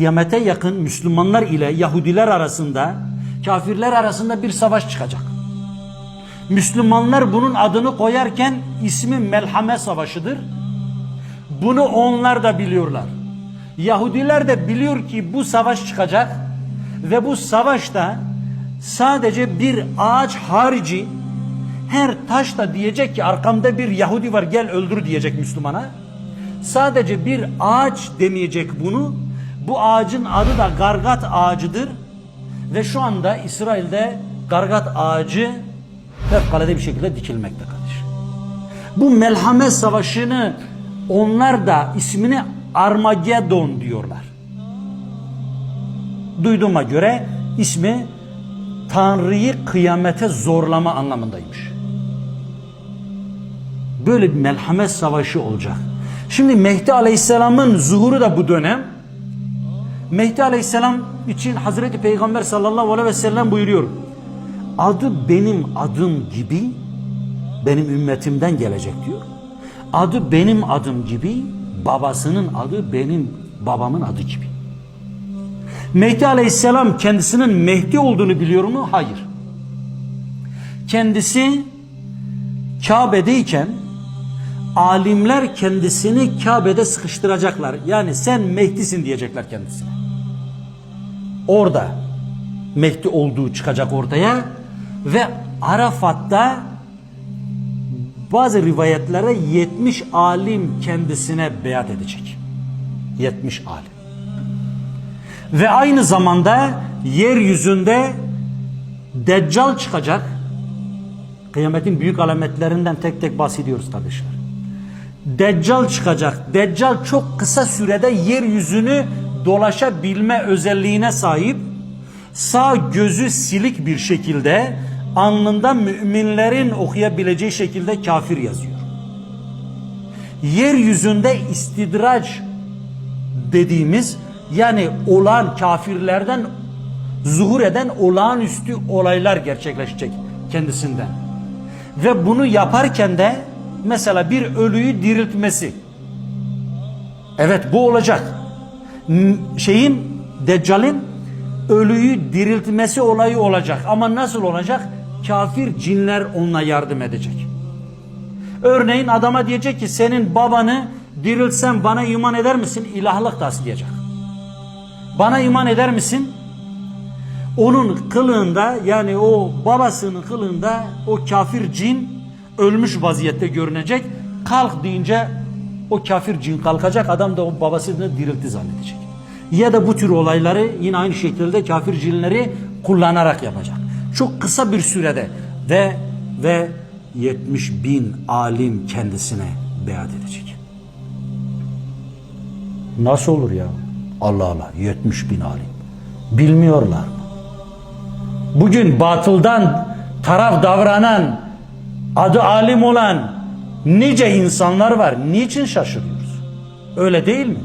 kıyamete yakın Müslümanlar ile Yahudiler arasında, kafirler arasında bir savaş çıkacak. Müslümanlar bunun adını koyarken ismi Melhame Savaşı'dır. Bunu onlar da biliyorlar. Yahudiler de biliyor ki bu savaş çıkacak ve bu savaşta sadece bir ağaç harici her taş da diyecek ki arkamda bir Yahudi var gel öldür diyecek Müslümana. Sadece bir ağaç demeyecek bunu. Bu ağacın adı da gargat ağacıdır. Ve şu anda İsrail'de gargat ağacı fevkalade bir şekilde dikilmekte kardeşim. Bu Melhame Savaşı'nı onlar da ismini Armageddon diyorlar. Duyduğuma göre ismi Tanrı'yı kıyamete zorlama anlamındaymış. Böyle bir melhame savaşı olacak. Şimdi Mehdi Aleyhisselam'ın zuhuru da bu dönem. Mehdi Aleyhisselam için Hazreti Peygamber sallallahu aleyhi ve sellem buyuruyor. Adı benim adım gibi benim ümmetimden gelecek diyor. Adı benim adım gibi babasının adı benim babamın adı gibi. Mehdi Aleyhisselam kendisinin Mehdi olduğunu biliyor mu? Hayır. Kendisi Kabe'deyken alimler kendisini Kabe'de sıkıştıracaklar. Yani sen Mehdi'sin diyecekler kendisine. Orada Mehdi olduğu çıkacak ortaya ve Arafat'ta bazı rivayetlere 70 alim kendisine beyat edecek. 70 alim. Ve aynı zamanda yeryüzünde Deccal çıkacak. Kıyametin büyük alametlerinden tek tek bahsediyoruz kardeşler. Deccal çıkacak. Deccal çok kısa sürede yeryüzünü dolaşabilme özelliğine sahip. Sağ gözü silik bir şekilde alnında müminlerin okuyabileceği şekilde kafir yazıyor. Yeryüzünde istidraç dediğimiz yani olan kafirlerden zuhur eden olağanüstü olaylar gerçekleşecek kendisinden. Ve bunu yaparken de mesela bir ölüyü diriltmesi. Evet bu olacak. Şeyin Deccal'in ölüyü diriltmesi olayı olacak. Ama nasıl olacak? Kafir cinler onunla yardım edecek. Örneğin adama diyecek ki senin babanı diriltsem bana iman eder misin? İlahlık taslayacak. Bana iman eder misin? Onun kılığında yani o babasının kılığında o kafir cin ölmüş vaziyette görünecek. Kalk deyince o kafir cin kalkacak adam da o babasını diriltti zannedecek. Ya da bu tür olayları yine aynı şekilde kafir cinleri kullanarak yapacak. Çok kısa bir sürede ve ve 70 bin alim kendisine beyat edecek. Nasıl olur ya? Allah Allah 70 bin alim. Bilmiyorlar mı? Bugün batıldan taraf davranan, adı alim olan nice insanlar var. Niçin şaşırıyoruz? Öyle değil mi?